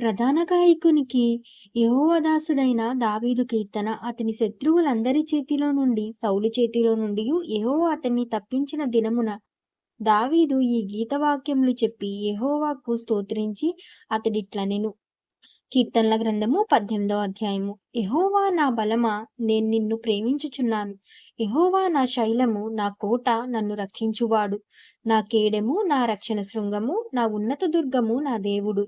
ప్రధాన గాయకునికి యహోవదాసుడైన దావీదు కీర్తన అతని శత్రువులందరి చేతిలో నుండి సౌలు చేతిలో నుండి యహో అతన్ని తప్పించిన దినమున దావీదు ఈ గీతవాక్యములు చెప్పి యహోవాకు స్తోత్రించి అతడిట్లనెను. కీర్తనల గ్రంథము పద్దెనిమిదో అధ్యాయము. ఎహోవా నా బలమా నేను నిన్ను ప్రేమించుచున్నాను. ఎహోవా నా శైలము నా కోట నన్ను రక్షించువాడు. నా కేడెము నా రక్షణ శృంగము నా ఉన్నత దుర్గము నా దేవుడు.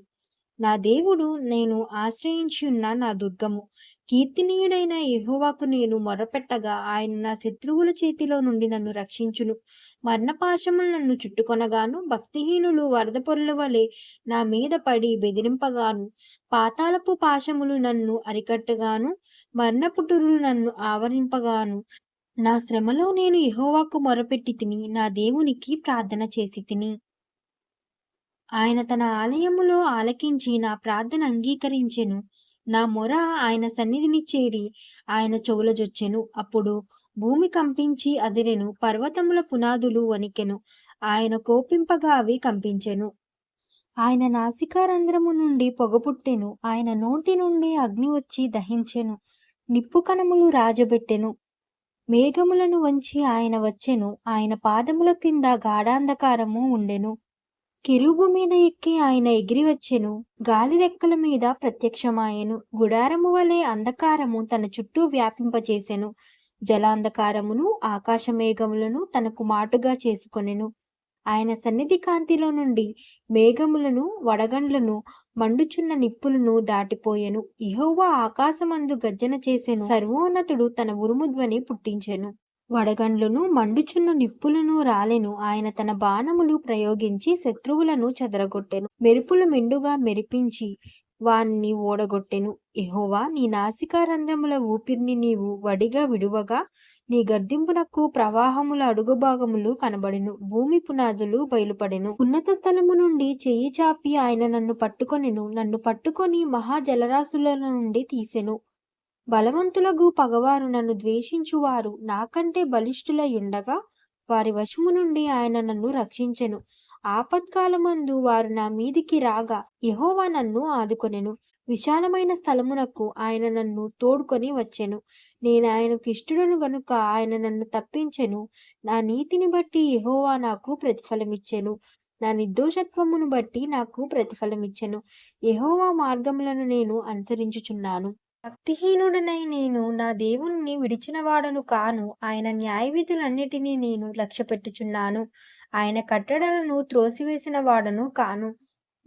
నా దేవుడు నేను ఆశ్రయించున్న నా దుర్గము. కీర్తినీయుడైన యహోవాకు నేను మొరపెట్టగా ఆయన నా శత్రువుల చేతిలో నుండి నన్ను రక్షించును. మరణపాశములు నన్ను చుట్టుకొనగాను భక్తిహీనులు వరద పొరుల వలె నా మీద పడి బెదిరింపగాను పాతాళపు పాశములు నన్ను అరికట్టగాను మరణపుటురులు నన్ను ఆవరింపగాను నా శ్రమలో నేను యహోవాకు మొరపెట్టి తిని నా దేవునికి ప్రార్థన చేసి తిని. ఆయన తన ఆలయములో ఆలకించి నా ప్రార్థన అంగీకరించెను. నా మొర ఆయన సన్నిధిని చేరి ఆయన చెవులజొచ్చెను. అప్పుడు భూమి కంపించి అదిరెను. పర్వతముల పునాదులు వణికెను. ఆయన కోపింపగా అవి కంపించెను. ఆయన నాసికారంధ్రము నుండి పొగ పుట్టెను ఆయన నోటి నుండి అగ్ని వచ్చి దహించెను. నిప్పు కణములు రాజబెట్టెను. మేఘములను వంచి ఆయన వచ్చెను. ఆయన పాదముల క్రింద గాఢాంధకారము ఉండెను. కిరుబు మీద ఎక్కి ఆయన ఎగిరి వచ్చెను. గాలి రెక్కల మీద ప్రత్యక్షమాయెను. గుడారము వలె అంధకారము తన చుట్టూ వ్యాపింపచేసెను జలాంధకారమును ఆకాశమేఘములను తనకు మాటుగా చేసుకొనెను. ఆయన సన్నిధి కాంతిలో నుండి మేఘములను వడగండ్లను మండుచున్న నిప్పులను దాటిపోయెను. ఇహోవా ఆకాశమందు గర్జన చేసెను. సర్వోన్నతుడు తన ఉరుముధ్వని పుట్టించెను. వడగండ్లను మండుచున్న నిప్పులను రాలెను. ఆయన తన బాణములు ప్రయోగించి శత్రువులను చెదరగొట్టెను. మెరుపులు మెండుగా మెరిపించి వాన్ని ఓడగొట్టెను. ఎహోవా నీ నాసికారంధ్రముల ఊపిరిని నీవు వడిగా విడువగా నీ గర్దింపునకు ప్రవాహముల అడుగు భాగములు కనబడెను. భూమి పునాదులు బయలుపడెను. ఉన్నత స్థలము నుండి చెయ్యి చాపి ఆయన నన్ను పట్టుకొనెను. నన్ను పట్టుకొని మహా జలరాశుల నుండి తీసెను. బలవంతులకు పగవారు నన్ను ద్వేషించువారు. నాకంటే బలిష్ఠులయుండగా వారి వశము నుండి ఆయన నన్ను రక్షించెను. ఆపత్కాలమందు వారు నా మీదికి రాగా యహోవా నన్ను ఆదుకొనెను. విశాలమైన స్థలమునకు ఆయన నన్ను తోడుకొని వచ్చెను. నేను ఆయనకు ఇష్టడను గనుక ఆయన నన్ను తప్పించెను. నా నీతిని బట్టి యహోవా నాకు ప్రతిఫలమిచ్చెను. నా నిర్దోషత్వమును బట్టి నాకు ప్రతిఫలమిచ్చెను. యహోవా మార్గములను నేను అనుసరించుచున్నాను. భక్తిహీనుడనై నేను నా దేవుణ్ణి విడిచినవాడను కాను. ఆయన న్యాయవిధులన్నిటినీ నేను లక్ష్యపెట్టుచున్నాను. ఆయన కట్టడలను త్రోసివేసిన వాడను కాను.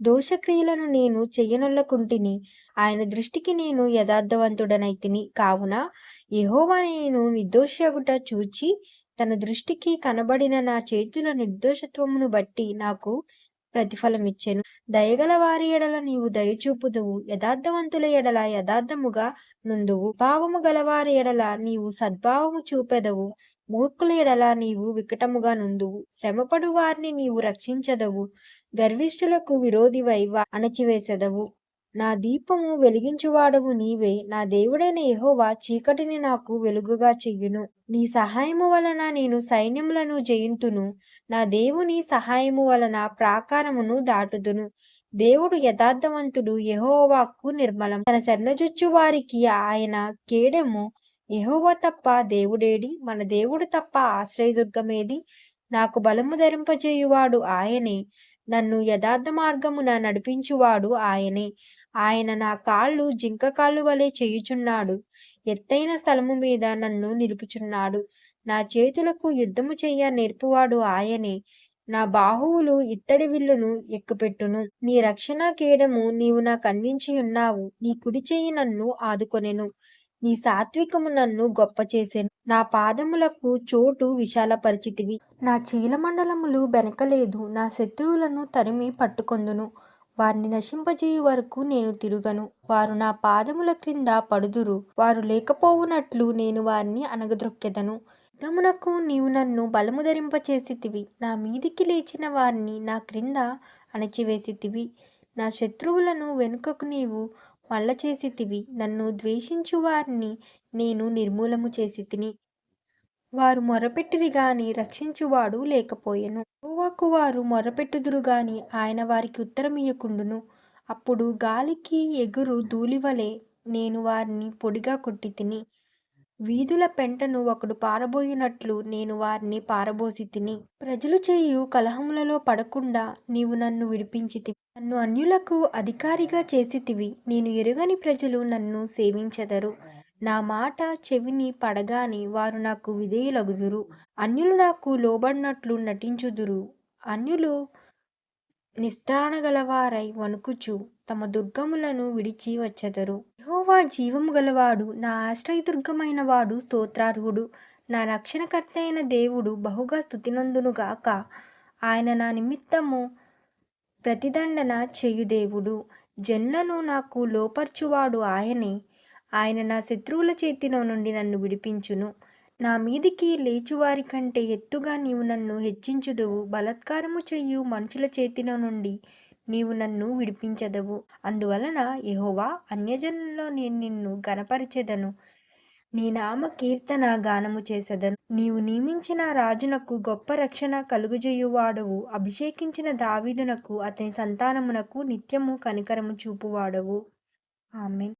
దోషక్రియలను నేను చెయ్యనొల్లకుంటిని. ఆయన దృష్టికి నేను యథార్థవంతుడనైతిని. కావున యహోవా నేను నిర్దోషగుట చూచి తన దృష్టికి కనబడిన నా చేతుల నిర్దోషత్వమును బట్టి నాకు ప్రతిఫలం ఇచ్చెను. దయగల వారి ఎడల నీవు దయచూపుదువు. యథార్థవంతుల ఎడల యథార్థముగా నుందువు. భావము గలవారి ఎడల నీవు సద్భావము చూపెదవు. మూర్ఖుల ఎడల నీవు వికటముగా నుందువు. శ్రమపడు వారిని నీవు రక్షించదవు. గర్విష్ఠులకు విరోధివై అణచివేసెదవు. నా దీపము వెలిగించువాడవు నీవే. నా దేవుడైన యహోవా చీకటిని నాకు వెలుగుగా చెయ్యును నీ సహాయము వలన నేను సైన్యములను జయింతును. నా దేవుని సహాయము వలన ప్రాకారమును దాటుదును. దేవుడు యథార్థవంతుడు యహోవాకు నిర్మలం. తన శరణజొచ్చు వారికి ఆయన కేడెము. యెహోవా తప్ప దేవుడేడి మన దేవుడు తప్ప ఆశ్రయదుర్గమేది. నాకు బలము ధరింపజేయువాడు ఆయనే. నన్ను యథార్థ మార్గమున నడిపించువాడు ఆయనే. ఆయన నా కాళ్ళు జింక కాళ్ళు వలె చేయుచున్నాడు. ఎత్తైన స్థలము మీద నన్ను నిలుపుచున్నాడు. నా చేతులకు యుద్ధము చెయ్య నేర్పువాడు ఆయనే. నా బాహువులు ఇత్తడి విల్లును ఎక్కుపెట్టును. నీ రక్షణ కేడము నీవు నాకు అందించి ఉన్నావు. నీ కుడి చేయి నన్ను ఆదుకొనెను. నీ సాత్వికము నన్ను గొప్ప చేసెను. నా పాదములకు చోటు విశాలపరిచితివి. నా చీలమండలములు బెనకలేదు. నా శత్రువులను తరిమి పట్టుకొందును. వారిని నశింపజేయు వరకు నేను తిరుగను. వారు నా పాదముల క్రింద పడుదురు. వారు లేకపోవునట్లు నేను వారిని అనగద్రొక్కెదను యుద్ధమునకు నీవు నన్ను బలము ధరింపచేసితివి నా మీదికి లేచిన వారిని నా క్రింద అణచివేసితివి. నా శత్రువులను వెనుకకు నీవు మళ్ళ చేసితివి నన్ను ద్వేషించు వారిని నేను నిర్మూలము చేసి తిని వారు మొరపెట్టిరి గాని రక్షించువాడు లేకపోయెను. యెహోవాకు వారు మొరపెట్టుదురు గాని ఆయన వారికి ఉత్తరమియ్యకుండును. అప్పుడు గాలికి ఎగురు ధూళివలే నేను వారిని పొడిగా కొట్టి తిని వీధుల పెంటను ఒకడు పారబోయినట్లు నేను వారిని పారబోసి తిని ప్రజలు చేయు కలహములలో పడకుండా నీవు నన్ను విడిపించితివి నన్ను అన్యులకు అధికారిగా చేసితివి నేను ఎరుగని ప్రజలు నన్ను సేవించెదరు. నా మాట చెవిని పడగానే వారు నాకు విధేయులగుదురు. అన్యులు నాకు లోబడినట్లు నటించుదురు. అన్యులు నిస్త్రాణగలవారై వణుకుచు తమ దుర్గములను విడిచి వచ్చెదరు. యహోవా జీవము గలవాడు నా ఆశ్రయదుర్గమైన వాడు స్తోత్రార్హుడు. నా రక్షణకర్త అయిన దేవుడు బహుగా స్థుతినందునుగాక ఆయన నా నిమిత్తము ప్రతిదండన చేయు దేవుడు జన్లను నాకు లోపర్చువాడు ఆయనే. ఆయన నా శత్రువుల చేతిలో నుండి నన్ను విడిపించును. నా మీదికి లేచువారి కంటే ఎత్తుగా నీవు నన్ను హెచ్చించుదువు. బలత్కారము చెయ్యు మనుషుల చేతిలో నుండి నీవు నన్ను విడిపించదవు. అందువలన యహోవా అన్యజనుల్లో నేను నిన్ను గనపరిచెదను నీ నామ కీర్తన గానము చేసెదను. నీవు నియమించిన రాజునకు గొప్ప రక్షణ కలుగుజేయువాడవు అభిషేకించిన దావీదునకు అతని సంతానమునకు నిత్యము కనికరము చూపువాడవు. ఆమెన్.